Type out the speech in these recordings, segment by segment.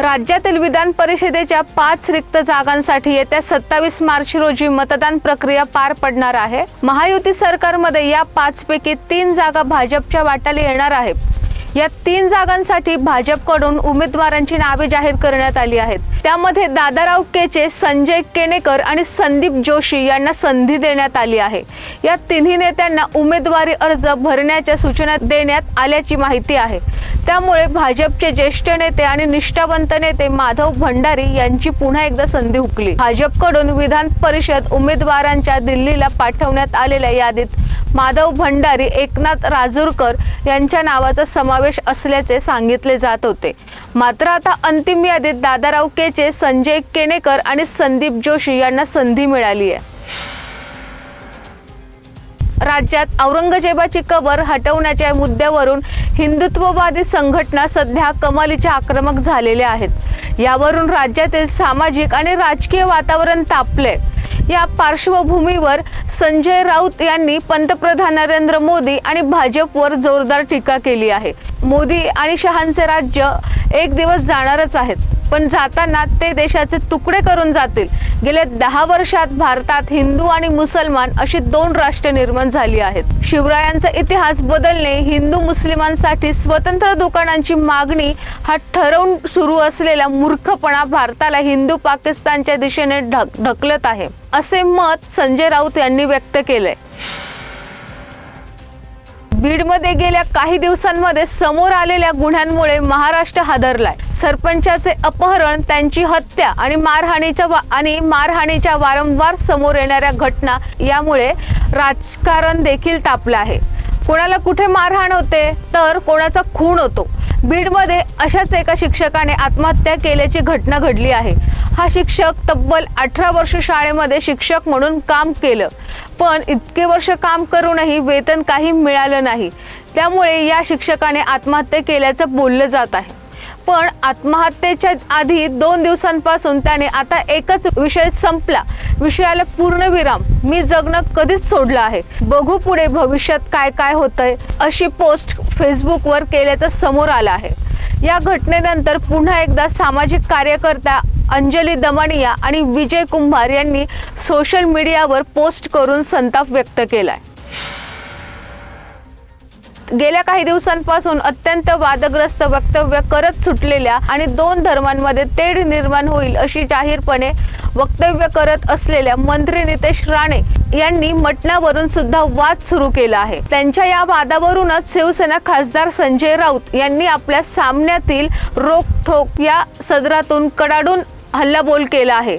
राज्यातील विधान परिषदेच्या पाच रिक्त जागांसाठी येत्या सत्तावीस मार्च रोजी मतदान प्रक्रिया पार पडणार आहे. महायुती सरकारमध्ये या पाचपैकी तीन जागा भाजपच्या वाट्याला येणार आहे या तीन जागांसाठी भाजपकडून उमेदवारांची नावे जाहीर करण्यात आली आहेत. त्यामध्ये दादाराव केचे संजय केनेकर आणि संदीप जोशी यांना संधी देण्यात आली आहे. या तिन्ही नेत्यांना उमेदवारी अर्ज भरण्याच्या सूचना देण्यात आल्याची माहिती आहे. त्यामुळे भाजपचे ज्येष्ठ नेते आणि निष्ठावंत नेते माधव भंडारी यांची पुन्हा एकदा संधी हुकली. भाजपकडून विधान परिषद उमेदवारांच्या दिल्लीला पाठवण्यात आलेल्या यादीत माधव भंडारी एकनाथ राजूरकर यांच्या नावाचा समावेश असल्याचे सांगितले जात होते. मात्र आता अंतिम यादीत दादाराव केचे संजय केणेकर आणि संदीप जोशी यांना संधी मिळाली आहे. राज्यात औरंगजेबाची कबर हटवण्याच्या मुद्द्यावरून हिंदुत्ववादी संघटना सध्या कमालीच्या आक्रमक झालेल्या आहेत. यावरून राज्यातील सामाजिक आणि राजकीय वातावरण तापले या पार्श्वभूमीवर संजय राऊत यांनी पंतप्रधान नरेंद्र मोदी आणि भाजपवर जोरदार टीका केली आहे. मोदी आणि शहांचे राज्य एक दिवस जाणारच आहेत. पण जाताना ते देशाचे तुकडे करून जातील. गेल्या दहा वर्षात भारतात हिंदू आणि मुसलमान अशी दोन राष्ट्र निर्माण झाली आहेत. शिवरायांचा इतिहास बदलणे हिंदू मुस्लिमांसाठी स्वतंत्र दुकानांची मागणी हा ठरवून सुरू असलेला मूर्खपणा भारताला हिंदू पाकिस्तानच्या दिशेने ढक ढकलत आहे. असे मत संजय राऊत यांनी व्यक्त केलंय. बीडमध्ये गेल्या काही दिवसांमध्ये समोर आलेल्या गुन्ह्यांमुळे महाराष्ट्र हादरलाय. सरपंचाचे अपहरण त्यांची हत्या आणि मारहाणीच्या वा- आणि मारहाणीच्या वारंवार समोर येणाऱ्या घटना यामुळे राजकारण देखील तापलं आहे. कोणाला कुठे मारहाण होते तर कोणाचा खून होतो? बीडमध्ये अशाच एका शिक्षकाने आत्महत्या केल्याची घटना घडली आहे. हा शिक्षक तब्बल अठरा वर्ष शाळेमध्ये शिक्षक म्हणून काम केलं. पण इतके वर्ष काम करूनही वेतन काही मिळालं नाही. त्यामुळे या शिक्षकाने आत्महत्या केल्याचं बोललं जात आहे. पण आत्महत्येच्या आधी दोन दिवसांपासून त्याने आता एकच विषय संपला. विषयाला पूर्णविराम. मी जगणं कधीच सोडलं आहे. बघू पुढे भविष्यात काय काय होतंय अशी पोस्ट फेसबुकवर केल्याचं समोर आलं आहे. या घटनेनंतर पुन्हा एकदा सामाजिक कार्यकर्ता अंजली दमानिया आणि विजय कुंभार यांनी सोशल मीडियावर पोस्ट करून संताप व्यक्त केलाय. गेल्या काही दिवसांपासून अत्यंत वादग्रस्त वक्तव्य करत सुटलेल्या आणि दोन धर्मांमध्ये तेढ निर्माण होईल अशी जाहीरपणे वक्तव्य करत असलेल्या मंत्री नितेश राणे यांनी मटणावरून सुद्धा वाद सुरू केला आहे. त्यांच्या या वादावरूनच शिवसेना खासदार संजय राऊत यांनी आपल्या सामन्यातील रोखठोक या सदरातून कडाडून हल्लाबोल केला आहे.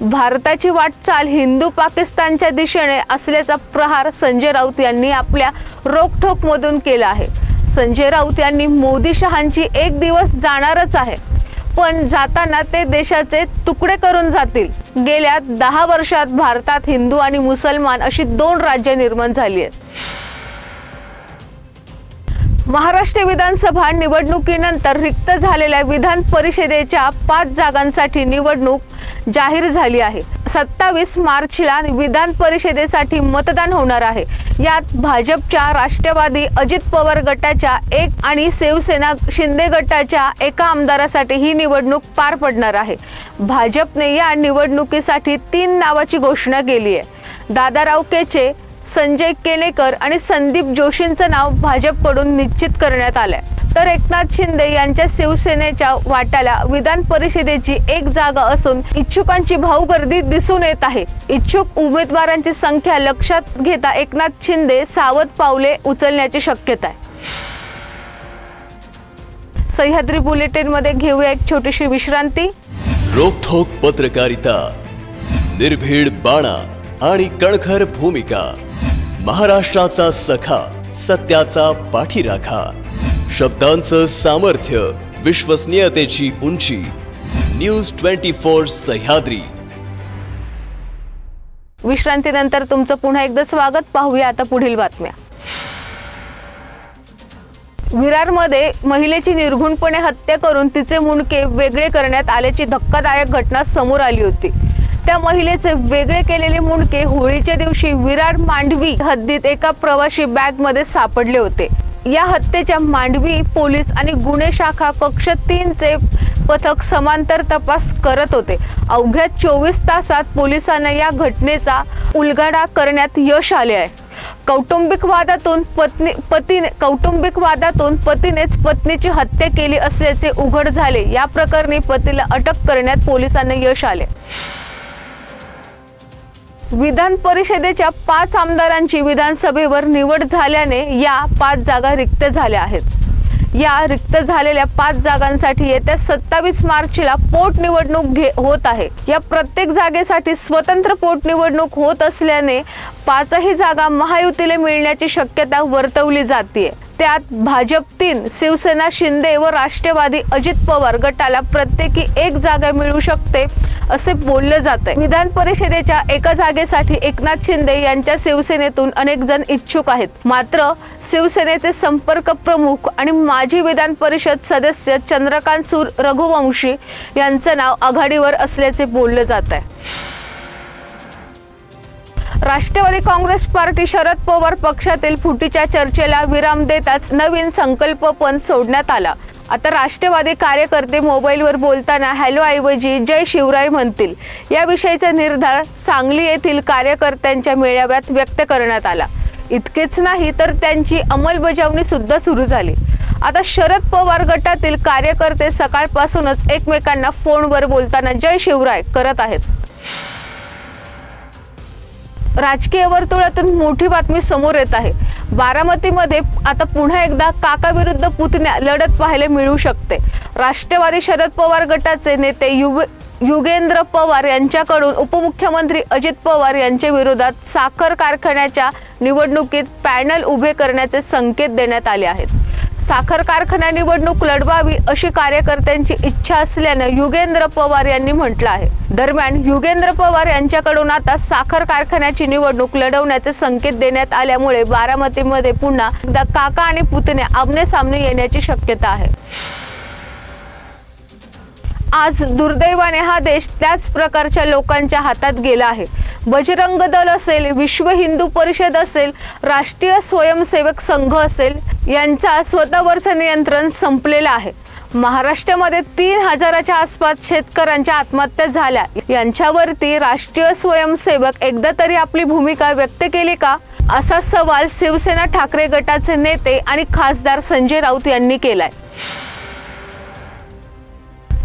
भारताची वाटचाल हिंदू पाकिस्तानच्या दिशेने असल्याचा प्रहार संजय राऊत यांनी आपल्या रोखठोकमधून केला आहे. संजय राऊत यांनी मोदी शहांची एक दिवस जाणारच आहे. पण जाताना ते देशाचे तुकडे करून जातील. गेल्या दहा वर्षात भारतात हिंदू आणि मुसलमान अशी दोन राज्य निर्माण झाली आहेत. महाराष्ट्र विधानसभा निवडणुकीनंतर रिक्त झालेल्या विधान परिषदेच्या पाच जागांसाठी निवडणूक जाहीर झाली आहे. सत्तावीस मार्चला विधान परिषदेसाठी मतदान होणार आहे. यात भाजपच्या राष्ट्रवादी अजित पवार गटाच्या एक आणि शिवसेना शिंदे गटाच्या एका आमदारासाठी ही निवडणूक पार पडणार आहे. भाजपने या निवडणुकीसाठी तीन नावाची घोषणा केली आहे. दादाराव केचे संजय केनेकर आणि संदीप जोशींचं नाव भाजपकडून निश्चित करण्यात आलंय. तर एकनाथ शिंदे यांच्या शिवसेनेच्या वाट्याला विधान परिषदेची एक जागा असून इच्छुकांची भाऊगर्दी दिसून येत आहे. इच्छुक उमेदवारांची संख्या लक्षात घेता एकनाथ शिंदे सावध पावले उचलण्याची शक्यता आहे. सह्याद्री बुलेटिनमध्ये घेऊया एक छोटीशी विश्रांती. रोखोक पत्रकारिता निर्भीड बाणा आणि कणखर भूमिका महाराष्ट्राचा सखा सत्याचा पाठीराखा. शब्दांचं सामर्थ्य विश्वसनीयतेची उंची. News twenty four Sahyadri. विश्रांतीनंतर तुमचं पुन्हा एकदा स्वागत. पाहूया आता पुढील बातम्या. विरारमध्ये महिलेची निर्घुणपणे हत्या करून तिचे मुंडके वेगळे करण्यात आल्याची धक्कादायक घटना समोर आली होती. त्या महिलेचे वेगळे केलेले मुंडके होळीच्या दिवशी विरार मांडवी हद्दीत एका प्रवाशी बॅगमध्ये सापडले होते. या हत्येच्या मांडवी पोलीस आणि गुन्हे शाखा कक्ष तीनचे पथक समांतर तपास करत होते. अवघ्या चोवीस तासात पोलिसांना या घटनेचा उलगडा करण्यात यश आले आहे. कौटुंबिक वादातून पत्नी पतीने कौटुंबिक वादातून पतीनेच पत्नीची हत्या केली असल्याचे उघड झाले. या प्रकरणी पतीला अटक करण्यात पोलिसांना यश आले. विधान परिषदेच्या पाच आमदारांची विधानसभेवर निवड झाल्याने या पाच जागा रिक्त झाल्या आहेत. या रिक्त झालेल्या पाच जागांसाठी येत्या सत्तावीस मार्चला पोटनिवडणूक घे होत आहे. या प्रत्येक जागेसाठी स्वतंत्र पोटनिवडणूक होत असल्याने पाचही जागा महायुतीला मिळण्याची शक्यता वर्तवली जाते त्यात भाजप तीन शिवसेना शिंदे व राष्ट्रवादी अजित पवार गटाला प्रत्येकी एक जागा मिळू शकते असे बोललं जात आहे विधान परिषदेच्या एका जागेसाठी एकनाथ शिंदे यांच्या शिवसेनेतून अनेक जण इच्छुक आहेत. मात्र शिवसेनेचे संपर्क प्रमुख आणि माजी विधान परिषद सदस्य चंद्रकांत सूर रघुवंशी यांचं नाव आघाडीवर असल्याचे बोललं जात आहे राष्ट्रवादी काँग्रेस पार्टी शरद पवार पक्षातील फुटीच्या चर्चेला विराम देताच नवीन संकल्प पण सोडण्यात आला. आता राष्ट्रवादी कार्यकर्ते मोबाईलवर बोलताना हॅलो ऐवजी जय शिवराय म्हणतील. याविषयीचा निर्धार सांगली येथील कार्यकर्त्यांच्या मेळाव्यात व्यक्त करण्यात आला. इतकेच नाही तर त्यांची अंमलबजावणी सुद्धा सुरू झाली. आता शरद पवार गटातील कार्यकर्ते सकाळपासूनच एकमेकांना फोनवर बोलताना जय शिवराय करत आहेत. राजकीय वर्तुळातून मोठी बातमी समोर येत आहे. बारामतीमध्ये आता पुन्हा एकदा काका विरुद्ध पुतण्या लढत पाहायला मिळू शकते. राष्ट्रवादी शरद पवार गटाचे नेते युग युगेंद्र पवार यांच्याकडून उपमुख्यमंत्री अजित पवार यांच्या विरोधात साखर कारखान्याच्या निवडणुकीत पॅनल उभे करण्याचे संकेत देण्यात आले आहेत. साखर कारखाना निवडणूक लढवावी अशी कार्यकर्त्यांची इच्छा असल्यानं युगेंद्र पवार यांनी म्हटलं आहे. दरम्यान युगेंद्र पवार यांच्याकडून आता साखर कारखान्याची निवडणूक लढवण्याचे संकेत देण्यात आल्यामुळे बारामतीमध्ये पुन्हा एकदा काका आणि पुतणे आमने सामने येण्याची शक्यता आहे. आज दुर्दैवाने हा देश त्याच प्रकारच्या लोकांच्या हातात गेला आहे. बजरंग दल असेल विश्व हिंदू परिषद असेल राष्ट्रीय स्वयंसेवक संघ असेल यांचा स्वतःवरचं नियंत्रण संपलेलं आहे. महाराष्ट्रामध्ये तीन हजाराच्या आसपास शेतकऱ्यांच्या आत्महत्या झाल्या. यांच्यावरती राष्ट्रीय स्वयंसेवक एकदा तरी आपली भूमिका व्यक्त केली का? असा सवाल शिवसेना ठाकरे गटाचे नेते आणि खासदार संजय राऊत यांनी केलाय.